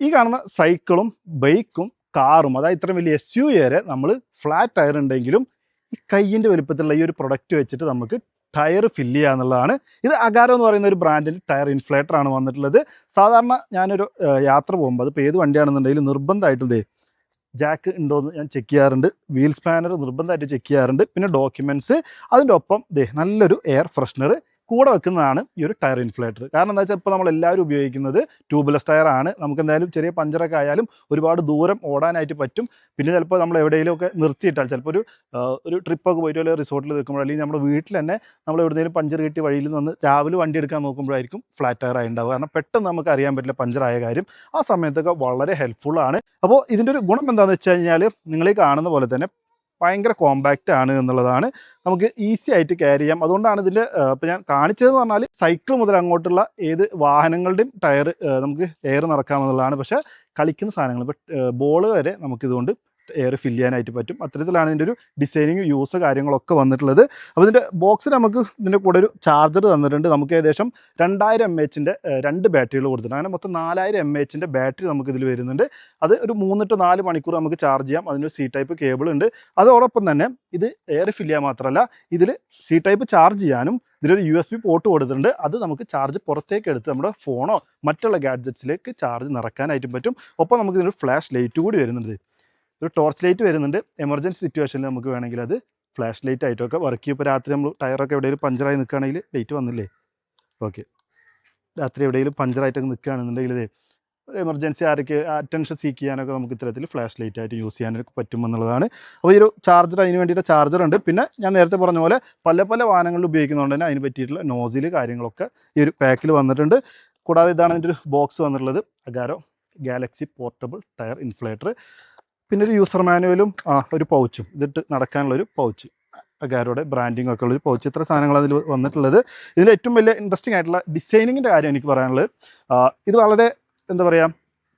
ഈ കാണുന്ന സൈക്കിളും ബൈക്കും കാറും അതായത് ഇത്രയും വലിയ എസ് യു വരെ നമ്മൾ ഫ്ലാറ്റ് ടയർ ഉണ്ടെങ്കിലും ഈ കയ്യിന്റെ വലുപ്പത്തിലുള്ള ഈ ഒരു പ്രൊഡക്റ്റ് വെച്ചിട്ട് നമുക്ക് ടയർ ഫില്ല് ചെയ്യുക എന്നുള്ളതാണ്. ഇത് അഗാരോ എന്ന് പറയുന്ന ഒരു ബ്രാൻഡിന്റെ ടയർ ഇൻഫ്ലേറ്ററാണ് വന്നിട്ടുള്ളത്. സാധാരണ ഞാനൊരു യാത്ര പോകുമ്പോൾ അതിപ്പോൾ ഏത് വണ്ടിയാണെന്നുണ്ടെങ്കിലും നിർബന്ധമായിട്ടും ദേ ജാക്ക് ഉണ്ടോ എന്ന് ഞാൻ ചെക്ക് ചെയ്യാറുണ്ട്. വീൽ സ്പാനർ നിർബന്ധമായിട്ട് ചെക്ക് ചെയ്യാറുണ്ട്. പിന്നെ ഡോക്യുമെന്റ്സ് അതിന്റെ ഒപ്പം ദേ നല്ലൊരു എയർ ഫ്രഷ്നർ കൂടെ വെക്കുന്നതാണ് ഈ ഒരു ടയർ ഇൻഫ്ലേറ്റർ കാരണം എന്താ വെച്ചാൽ ഇപ്പോൾ നമ്മൾ എല്ലാവരും ഉപയോഗിക്കുന്നത് ട്യൂബ്ലെസ് ടയർ ആണ്. നമുക്ക് എന്തായാലും ചെറിയ പഞ്ചറൊക്കെ ആയാലും ഒരുപാട് ദൂരം ഓടാനായിട്ട് പറ്റും. പിന്നെ ചിലപ്പോൾ നമ്മൾ എവിടെയെങ്കിലുമൊക്കെ നിർത്തിയിട്ടാൽ ചിലപ്പോൾ ഒരു ഒരു ട്രിപ്പൊക്കെ പോയിട്ട് അല്ലെങ്കിൽ റിസോർട്ടിൽ നിൽക്കുമ്പോൾ അല്ലെങ്കിൽ നമ്മുടെ വീട്ടിൽ തന്നെ നമ്മൾ എവിടെയെങ്കിലും പഞ്ചർ കിട്ടി വഴിയിൽ നിന്ന് രാവിലെ വണ്ടി എടുക്കാൻ നോക്കുമ്പോഴായിരിക്കും ഫ്ലാറ്റ് ടയർ ആയി ഉണ്ടാവുക. കാരണം പെട്ടെന്ന് നമുക്ക് അറിയാൻ പറ്റില്ല പഞ്ചറായ കാര്യം. ആ സമയത്തൊക്കെ വളരെ ഹെൽപ്ഫുൾ ആണ്. അപ്പോൾ ഇതിന്റെ ഒരു ഗുണം എന്താണെന്ന് വെച്ച് കഴിഞ്ഞാൽ നിങ്ങൾ കാണുന്ന പോലെ തന്നെ ഭയങ്കര കോമ്പാക്റ്റ് ആണ് എന്നുള്ളതാണ് നമുക്ക് ഈസി ആയിട്ട് ക്യാരി ചെയ്യാം. അതുകൊണ്ടാണ് ഇതിൽ ഇപ്പോൾ ഞാൻ കാണിച്ചതെന്ന് പറഞ്ഞാൽ സൈക്കിൾ മുതൽ അങ്ങോട്ടുള്ള ഏത് വാഹനങ്ങളുടെയും ടയർ നമുക്ക് എയർ നിറക്കാമെന്നുള്ളതാണ് പക്ഷേ കളിക്കുന്ന സാധനങ്ങൾ ഇപ്പോൾ ബോൾ വരെ നമുക്കിതുകൊണ്ട് എയർ ഫില്ല് ചെയ്യാനായിട്ട് പറ്റും. അത്തരത്തിലാണ് ഇതിന്റെ ഒരു ഡിസൈനിങ് യൂസ് കാര്യങ്ങളൊക്കെ വന്നിട്ടുള്ളത്. അപ്പോൾ ഇതിന്റെ ബോക്സിൽ നമുക്ക് ഇതിന്റെ കൂടെ ഒരു ചാർജർ തന്നിട്ടുണ്ട്. നമുക്ക് ഏകദേശം രണ്ടായിരം എം എച്ചിന്റെ രണ്ട് ബാറ്ററികൾ കൊടുത്തിട്ടുണ്ട്. അങ്ങനെ മൊത്തം നാലായിരം എം എച്ചിന്റെ ബാറ്ററി നമുക്ക് ഇതിൽ വരുന്നുണ്ട്. അത് ഒരു മൂന്ന് ടു നാല് മണിക്കൂർ നമുക്ക് ചാർജ് ചെയ്യാം. അതിനൊരു സി ടൈപ്പ് കേബിൾ ഉണ്ട്. അതോടൊപ്പം തന്നെ ഇത് എയർ ഫിൽ ചെയ്യാൻ മാത്രമല്ല ഇതിൽ സി ടൈപ്പ് ചാർജ് ചെയ്യാനും ഇതിലൊരു യു എസ് ബി പോർട്ട് കൊടുത്തിട്ടുണ്ട്. അത് നമുക്ക് ചാർജ് പുറത്തേക്ക് എടുത്ത് നമ്മുടെ ഫോണോ മറ്റുള്ള ഗാഡ്ജറ്റ്സിലേക്ക് ചാർജ് നിറക്കാനായിട്ടും പറ്റും. ഒപ്പം നമുക്ക് ഇതിനൊരു ഫ്ലാഷ് ലൈറ്റ് കൂടി വരുന്നുണ്ട്. ഒരു ടോർച്ച് ലൈറ്റ് വരുന്നുണ്ട്. എമർജൻസി സിറ്റുവേഷനിൽ നമുക്ക് വേണമെങ്കിൽ അത് ഫ്ലാഷ് ലൈറ്റ് ആയിട്ടൊക്കെ വർക്ക് ചെയ്യും. ഇപ്പോൾ രാത്രി നമ്മൾ ടയറൊക്കെ എവിടെയെങ്കിലും പഞ്ചറായി നിൽക്കുകയാണെങ്കിൽ ലൈറ്റ് വന്നില്ലേ? ഓക്കെ രാത്രി എവിടെയെങ്കിലും പഞ്ചറായിട്ടൊക്കെ നിൽക്കുകയാണെന്നുണ്ടെങ്കിൽ ഇതേ എമർജൻസി ആരൊക്കെ അറ്റൻഷൻ സീക്ക് ചെയ്യാനൊക്കെ നമുക്ക് ഇത്തരത്തിൽ ഫ്ലാഷ് ലൈറ്റ് ആയിട്ട് യൂസ് ചെയ്യാനൊക്കെ പറ്റുമെന്നുള്ളതാണ്. അപ്പോൾ ഈ ഒരു ചാർജർ അതിന് വേണ്ടിയിട്ട് ചാർജർ ഉണ്ട്. പിന്നെ ഞാൻ നേരത്തെ പറഞ്ഞ പോലെ പല പല വാഹനങ്ങളിൽ ഉപയോഗിക്കുന്നതുകൊണ്ട് തന്നെ അതിന് പറ്റിയിട്ടുള്ള നോസിൽ കാര്യങ്ങളൊക്കെ ഈ ഒരു പാക്കിൽ വന്നിട്ടുണ്ട്. കൂടാതെ ഇതാണ് ഇതിന്റെ ഒരു ബോക്സ് വന്നിട്ടുള്ളത്. Agaro Galaxy portable tyre inflator പിന്നെ ഒരു യൂസർ മാനുവലും ആ ഒരു പൗച്ചും ഇതിട്ട് നടക്കാനുള്ളൊരു പൗച്ച് അഗാരോടെ ബ്രാൻഡിങ് ഒക്കെ ഉള്ളൊരു പൗച്ച് ഇത്ര സാധനങ്ങൾ അതിൽ വന്നിട്ടുള്ളത്. ഇതിൽ ഏറ്റവും വലിയ ഇൻട്രസ്റ്റിംഗ് ആയിട്ടുള്ള ഡിസൈനിങ്ങിന്റെ കാര്യം എനിക്ക് പറയാനുള്ളത്. ഇത് വളരെ എന്താ പറയുക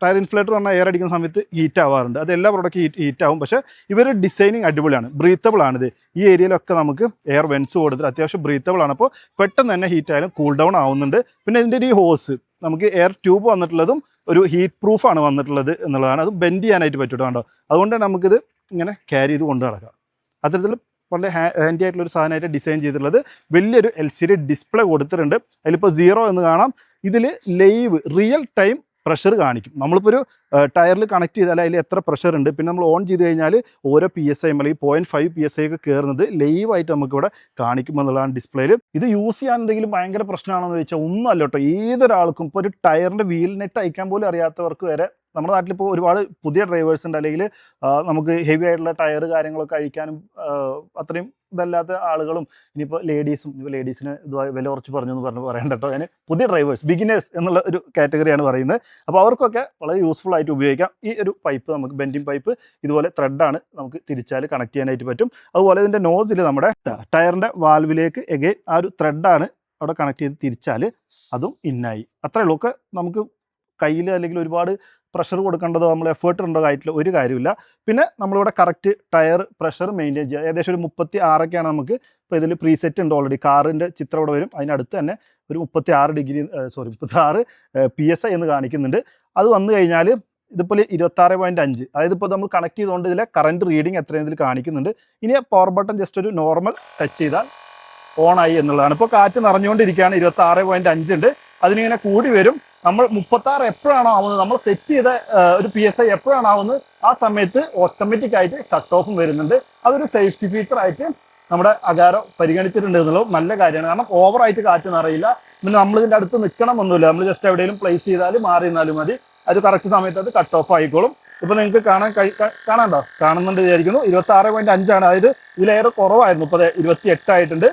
ടയർ ഇൻഫ്ലേറ്റർ പറഞ്ഞാൽ എയർ അടിക്കുന്ന സമയത്ത് ഹീറ്റ് ആവാറുണ്ട്. അത് എല്ലാ പ്രോഡക്റ്റ് ഹീറ്റ് ഹീറ്റ് ആവും. പക്ഷേ ഇവരുടെ ഡിസൈനിങ് അടിപൊളിയാണ്. ബ്രീത്തബിൾ ആണിത്. ഈ ഏരിയയിലൊക്കെ നമുക്ക് എയർ വെൻസ് കൊടുത്തിട്ട് അത്യാവശ്യം ബ്രീത്തബിൾ ആണ്. അപ്പോൾ പെട്ടെന്ന് തന്നെ ഹീറ്റ് ആയാലും കൂൾ ഡൗൺ ആവുന്നുണ്ട്. പിന്നെ ഇതിന്റെ ഈ ഹോസ് നമുക്ക് എയർ ട്യൂബ് വന്നിട്ടുള്ളതും ഒരു ഹീറ്റ് പ്രൂഫാണ് വന്നിട്ടുള്ളത് എന്നുള്ളതാണ്. അത് ബെൻഡ് ചെയ്യാനായിട്ട് പറ്റും കണ്ടോ? അതുകൊണ്ട് നമുക്കിത് ഇങ്ങനെ ക്യാരി ചെയ്ത് കൊണ്ട് നടക്കാം. അത്തരത്തിൽ വളരെ ഹാൻഡി ആയിട്ടുള്ള ഒരു സാധനമായിട്ട് ഡിസൈൻ ചെയ്തിട്ടുള്ളത് വലിയൊരു എൽ സി ഡി ഡിസ്പ്ലേ കൊടുത്തിട്ടുണ്ട്. അതിലിപ്പോൾ സീറോ എന്ന് കാണാം. ഇതിൽ ലൈവ് റിയൽ ടൈം പ്രഷർ കാണിക്കും. നമ്മളിപ്പോൾ ഒരു ടയറിൽ കണക്ട് ചെയ്താൽ അതിൽ എത്ര പ്രഷർ ഉണ്ട്. പിന്നെ നമ്മൾ ഓൺ ചെയ്ത് കഴിഞ്ഞാൽ ഓരോ പി എസ് ഐ അല്ലെങ്കിൽ point five P S I ഒക്കെ കയറുന്നത് ലൈവായിട്ട് നമുക്കിവിടെ കാണിക്കുമെന്നുള്ളതാണ് ഡിസ്പ്ലേയിൽ ഇത് യൂസ് ചെയ്യാൻ എന്തെങ്കിലും ഭയങ്കര പ്രശ്നമാണെന്ന് ചോദിച്ചാൽ ഒന്നും അല്ല കേട്ടോ. ഏതൊരാൾക്കും ഇപ്പോൾ ഒരു ടയറിന്റെ വീൽ നെറ്റ് അയക്കാൻ പോലും അറിയാത്തവർക്ക് വരെ നമ്മുടെ നാട്ടിലിപ്പോൾ ഒരുപാട് പുതിയ ഡ്രൈവേഴ്സ് ഉണ്ട്. അല്ലെങ്കിൽ നമുക്ക് ഹെവി ആയിട്ടുള്ള ടയർ കാര്യങ്ങളൊക്കെ അഴിക്കാനും അത്രയും ഇതല്ലാത്ത ആളുകളും ഇനിയിപ്പോൾ ലേഡീസും ഇപ്പോൾ ലേഡീസിന് ഇതുമായി വില കുറച്ച് പറഞ്ഞു എന്ന് പറഞ്ഞ് പറയണ്ട കേട്ടോ. ഞാൻ പുതിയ ഡ്രൈവേഴ്സ് ബിഗിനേഴ്സ് എന്നുള്ള ഒരു കാറ്റഗറിയാണ് പറയുന്നത്. അപ്പോൾ അവർക്കൊക്കെ വളരെ യൂസ്ഫുൾ ആയിട്ട് ഉപയോഗിക്കാം. ഈ ഒരു പൈപ്പ് നമുക്ക് ബെൻഡിങ് പൈപ്പ് ഇതുപോലെ ത്രെഡാണ് നമുക്ക് തിരിച്ചാൽ കണക്ട് ചെയ്യാനായിട്ട് പറ്റും. അതുപോലെ ഇതിന്റെ നോസിൽ നമ്മുടെ ടയറിന്റെ വാൽവിലേക്ക് എഗെയിൻ ആ ഒരു ത്രെഡാണ് അവിടെ കണക്ട് ചെയ്ത് തിരിച്ചാൽ അതും ഇന്നായി അത്രയുള്ളൂ ഒക്കെ നമുക്ക് കയ്യിൽ അല്ലെങ്കിൽ ഒരുപാട് പ്രഷർ കൊടുക്കേണ്ടതോ നമ്മൾ എഫേർട്ട് ഉണ്ടോ ആയിട്ടുള്ള ഒരു കാര്യമില്ല പിന്നെ നമ്മളിവിടെ കറക്റ്റ് ടയർ പ്രഷർ മെയിന്റെയിൻ ചെയ്യുക. ഏകദേശം ഒരു മുപ്പത്തി ആറൊക്കെയാണ് നമുക്ക് ഇപ്പോൾ ഇതിൽ പ്രീസെറ്റ് ഉണ്ട് ഓൾറെഡി കാറിന്റെ ചിത്രം ഇവിടെ വരും. അതിനടുത്ത് തന്നെ ഒരു മുപ്പത്തി ആറ് ഡിഗ്രി സോറി മുപ്പത്തി ആറ് പി എസ് ഐ എന്ന് കാണിക്കുന്നുണ്ട്. അത് വന്നു കഴിഞ്ഞാൽ ഇതിപ്പോൾ ഇരുപത്താറ് പോയിന്റ് അഞ്ച്. അതായത് ഇപ്പോൾ നമ്മൾ കണക്ട് ചെയ്തുകൊണ്ട് ഇതിലെ കറണ്ട് റീഡിങ് എത്രയും ഇതിൽ കാണിക്കുന്നുണ്ട്. ഇനി പവർ ബട്ടൺ ജസ്റ്റ് ഒരു നോർമൽ ടച്ച് ചെയ്താൽ ഓൺ ആയി എന്നുള്ളതാണ്. ഇപ്പോൾ കാറ്റ് നിറഞ്ഞുകൊണ്ടിരിക്കുകയാണ് ഇരുപത്താറ് പോയിന്റ് അഞ്ച് ഉണ്ട്. അതിനിങ്ങനെ കൂടി വരും. നമ്മൾ മുപ്പത്താറ് എപ്പോഴാണോ ആവുന്നത് നമ്മൾ സെറ്റ് ചെയ്ത ഒരു പി എസ് ഐ എപ്പോഴാണ് ആവുന്നത് ആ സമയത്ത് ഓട്ടോമാറ്റിക് ആയിട്ട് കട്ട് ഓഫും വരുന്നുണ്ട്. അതൊരു സേഫ്റ്റി ഫീച്ചർ ആയിട്ട് നമ്മുടെ അകാരം പരിഗണിച്ചിട്ടുണ്ട് എന്നുള്ളത് നല്ല കാര്യമാണ്. കാരണം ഓവറായിട്ട് കാറ്റ് നിറയില്ല പിന്നെ നമ്മൾ ഇതിന്റെ അടുത്ത് നിൽക്കണമെന്നില്ല നമ്മൾ ജസ്റ്റ് എവിടെയെങ്കിലും പ്ലേസ് ചെയ്താൽ മാറി നിന്നാലും മതി. അത് കറക്റ്റ് സമയത്ത് അത് കട്ട് ഓഫ് ആയിക്കോളും. ഇപ്പൊ നിങ്ങൾക്ക് കാണാൻ കാണാണ്ടോ കാണുന്നുണ്ട് വിചാരിക്കുന്നു. ഇരുപത്തി ആറ് പോയിന്റ് അഞ്ചാണ്. അതായത് ഇതിലേറെ കുറവായിരുന്നു. ഇപ്പൊ ഇരുപത്തി എട്ടായിട്ടുണ്ട്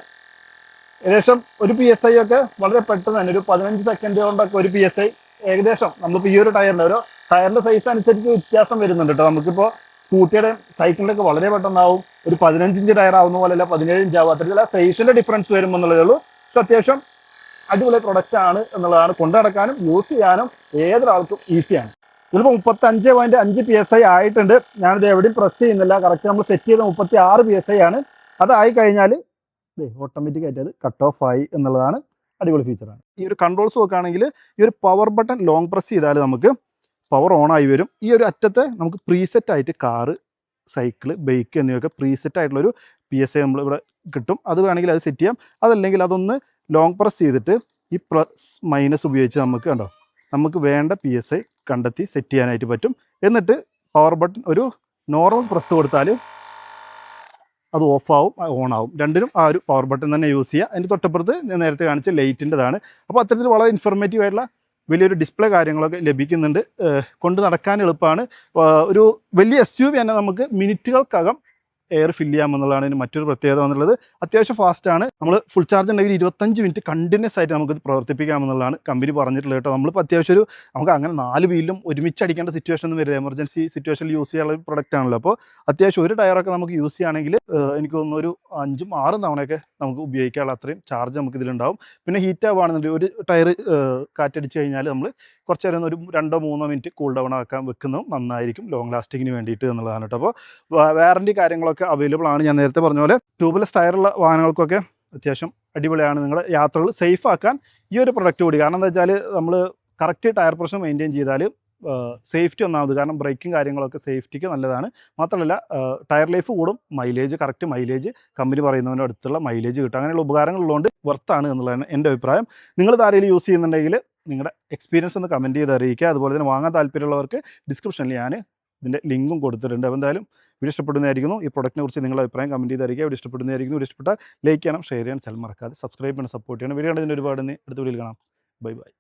ഏകദേശം ഒരു പി എസ് ഐ ഒക്കെ വളരെ പെട്ടെന്ന് തന്നെ ഒരു പതിനഞ്ച് സെക്കൻഡ് കൊണ്ടൊക്കെ ഒരു പി എസ് ഐ ഏകദേശം നമ്മളിപ്പോൾ ഈ ഒരു ടയറിന്റെ ഒരു ടയറിന്റെ സൈസ് അനുസരിച്ച് വ്യത്യാസം വരുന്നുണ്ട് കേട്ടോ നമുക്കിപ്പോൾ സ്കൂട്ടിയുടെ സൈക്കിളിലൊക്കെ വളരെ പെട്ടെന്നാവും. ഒരു പതിനഞ്ചിഞ്ച് ടയർ ആവുന്ന പോലെ അല്ല പതിനേഴ് ഇഞ്ച് ആവും അത്തരത്തിൽ സൈസിന്റെ ഡിഫറൻസ് വരും എന്നുള്ളതേ ഉള്ളൂ. പക്ഷെ അത്യാവശ്യം അടിപൊളി പ്രൊഡക്റ്റ് ആണ് എന്നുള്ളതാണ്. കൊണ്ടു നടക്കാനും യൂസ് ചെയ്യാനും ഏതൊരാൾക്കും ഈസിയാണ് ഇതിലിപ്പോൾ മുപ്പത്തി അഞ്ച് പോയിന്റ് അഞ്ച് പി എസ് ഐ ആയിട്ടുണ്ട്. ഞാനിത് എവിടെയും പ്രസ് ചെയ്യുന്നില്ല. കറക്റ്റ് നമ്മൾ സെറ്റ് ചെയ്ത മുപ്പത്തി ആറ് പി എസ് ഐ ആണ്. അതായി കഴിഞ്ഞാൽ ഓട്ടോമാറ്റിക് ആയിട്ട് അത് കട്ട് ഓഫ് ആയി എന്നുള്ളതാണ് അടിപൊളി ഫീച്ചറാണ് ഈ ഒരു കൺട്രോൾസ് നോക്കുകയാണെങ്കിൽ ഈ ഒരു പവർ ബട്ടൺ ലോങ് പ്രസ് ചെയ്താൽ നമുക്ക് പവർ ഓൺ ആയി വരും. ഈ ഒരു അറ്റത്തെ നമുക്ക് പ്രീസെറ്റ് ആയിട്ട് കാറ് സൈക്കിൾ ബൈക്ക് എന്നിവയൊക്കെ പ്രീസെറ്റ് ആയിട്ടുള്ളൊരു പി എസ് എ നമ്മൾ ഇവിടെ കിട്ടും. അത് വേണമെങ്കിൽ അത് സെറ്റ് ചെയ്യാം. അതല്ലെങ്കിൽ അതൊന്ന് ലോങ് പ്രസ് ചെയ്തിട്ട് ഈ പ്ലസ് മൈനസ് ഉപയോഗിച്ച് നമുക്ക് കണ്ടോ നമുക്ക് വേണ്ട പി എസ് ഐ കണ്ടെത്തി സെറ്റ് ചെയ്യാനായിട്ട് പറ്റും. എന്നിട്ട് പവർ ബട്ടൺ ഒരു നോർമൽ പ്രസ് കൊടുത്താൽ അത് ഓഫാവും ആവും രണ്ടിനും ആ ഒരു പവർ ബട്ടൺ തന്നെ യൂസ് ചെയ്യുക. അതിന്റെ തൊട്ടപ്പുറത്ത് ഞാൻ നേരത്തെ കാണിച്ച ലൈറ്റിന്റെതാണ് അപ്പോൾ അത്തരത്തിൽ വളരെ ഇൻഫോർമേറ്റീവ് ആയിട്ടുള്ള വലിയൊരു ഡിസ്പ്ലേ കാര്യങ്ങളൊക്കെ ലഭിക്കുന്നുണ്ട്. കൊണ്ട് നടക്കാൻ എളുപ്പമാണ്. ഒരു വലിയ എസ് യു വി തന്നെ നമുക്ക് മിനിറ്റുകൾക്കകം എയർ ഫില്ല് ചെയ്യാമെന്നുള്ളതാണ് ഇതിന് മറ്റൊരു പ്രത്യേകത എന്നുള്ളത് അത്യാവശ്യം ഫാസ്റ്റാണ് നമ്മൾ ഫുൾ ചാർജ് ഉണ്ടെങ്കിൽ ഇരുപത്തഞ്ച് മിനിറ്റ് കണ്ടിന്യൂസ് ആയിട്ട് നമുക്ക് ഇത് പ്രവർത്തിപ്പിക്കാമെന്നുള്ളതാണ് കമ്പനി പറഞ്ഞിട്ടുള്ളത് കേട്ടോ. നമ്മളിപ്പോൾ അത്യാവശ്യം ഒരു നമുക്ക് അങ്ങനെ നാല് വീലും ഒരുമിച്ച് അടിക്കേണ്ട സിറ്റുവേഷൻ ഒന്നും വരില്ല. എമർജൻസി സിറ്റുവേഷനിൽ യൂസ് ചെയ്യാനുള്ള പ്രോഡക്റ്റ് ആണല്ലോ. അപ്പോൾ അത്യാവശ്യം ഒരു ടയറൊക്കെ നമുക്ക് യൂസ് ചെയ്യുകയാണെങ്കിൽ എനിക്ക് തോന്നുന്നു ഒരു അഞ്ചും ആറും തവണയൊക്കെ നമുക്ക് ഉപയോഗിക്കാനുള്ള അത്രയും ചാർജ് നമുക്ക് ഇതിലുണ്ടാവും. പിന്നെ ഹീറ്റ് ആവുകയാണെന്നുണ്ടെങ്കിൽ ഒരു ടയർ കാറ്റടിച്ച് കഴിഞ്ഞാൽ നമ്മൾ കുറച്ച് നേരം ഒരു രണ്ടോ മൂന്നോ മിനിറ്റ് കൂൾ ഡൗൺ ആക്കാൻ വെക്കുന്നതും നന്നായിരിക്കും. ലോങ് ലാസ്റ്റിങ്ങിന് വേണ്ടിയിട്ട് എന്നുള്ളതാണ് കേട്ടോ. അപ്പോൾ വാറണ്ടി കാര്യങ്ങളൊക്കെ അവൈലബിൾ ആണ്. ഞാൻ നേരത്തെ പറഞ്ഞ പോലെ ട്യൂബ്ലെസ് ടയറുള്ള വാഹനങ്ങൾക്കൊക്കെ അത്യാവശ്യം അടിപൊളിയാണ്. നിങ്ങൾ യാത്രകൾ സേഫ് ആക്കാൻ ഈ ഒരു പ്രൊഡക്റ്റ് കൂടി. കാരണം എന്താ വെച്ചാൽ നമ്മൾ കറക്റ്റ് ടയർ പ്രഷർ മെയിന്റെയിൻ ചെയ്താൽ സേഫ്റ്റി ഒന്നാമത്. കാരണം ബ്രേക്കും കാര്യങ്ങളൊക്കെ സേഫ്റ്റിക്ക് നല്ലതാണ്. മാത്രമല്ല ടയർ ലൈഫ് കൂടും. മൈലേജ് കറക്റ്റ് മൈലേജ് കമ്പനി പറയുന്നതിന്റെ അടുത്തുള്ള മൈലേജ് കിട്ടും. അങ്ങനെയുള്ള ഉപകാരങ്ങളുള്ളതുകൊണ്ട് വർത്താണ് എന്നുള്ളതാണ് എന്റെ അഭിപ്രായം. നിങ്ങൾ താരയിൽ യൂസ് ചെയ്യുന്നുണ്ടെങ്കിൽ നിങ്ങളുടെ എക്സ്പീരിയൻസ് ഒന്ന് കമന്റ് ചെയ്ത് അറിയിക്കുക. അതുപോലെ തന്നെ വാങ്ങാൻ താല്പര്യമുള്ളവർക്ക് ഡിസ്ക്രിപ്ഷനിൽ ഞാൻ ഇതിന്റെ ലിങ്കും കൊടുത്തിട്ടുണ്ട്. അപ്പോൾ എന്തായാലും വീഡിയോ ഇഷ്ടപ്പെടുന്നതായിരിക്കുന്നു. ഈ പ്രൊഡക്റ്റിനെ കുറിച്ച് നിങ്ങളുടെ അഭിപ്രായം കമന്റ് ചെയ്തായിരിക്കും. വീഡിയോ ഇഷ്ടപ്പെടുന്നതായിരിക്കുന്നു. വീഡിയോ ഇഷ്ടപ്പെട്ടാൽ ലൈക്ക് ചെയ്യണം ഷെയർ ചെയ്യണം ചാനൽ മറക്കാതെ സബ്സ്ക്രൈബ് ചെയ്യണം സപ്പോർട്ട് ചെയ്യണം. വീഡിയോ കണ്ടതിന് ഒരുപാട് അടുത്ത വീഡിയോയിൽ കാണാം. Bye bye.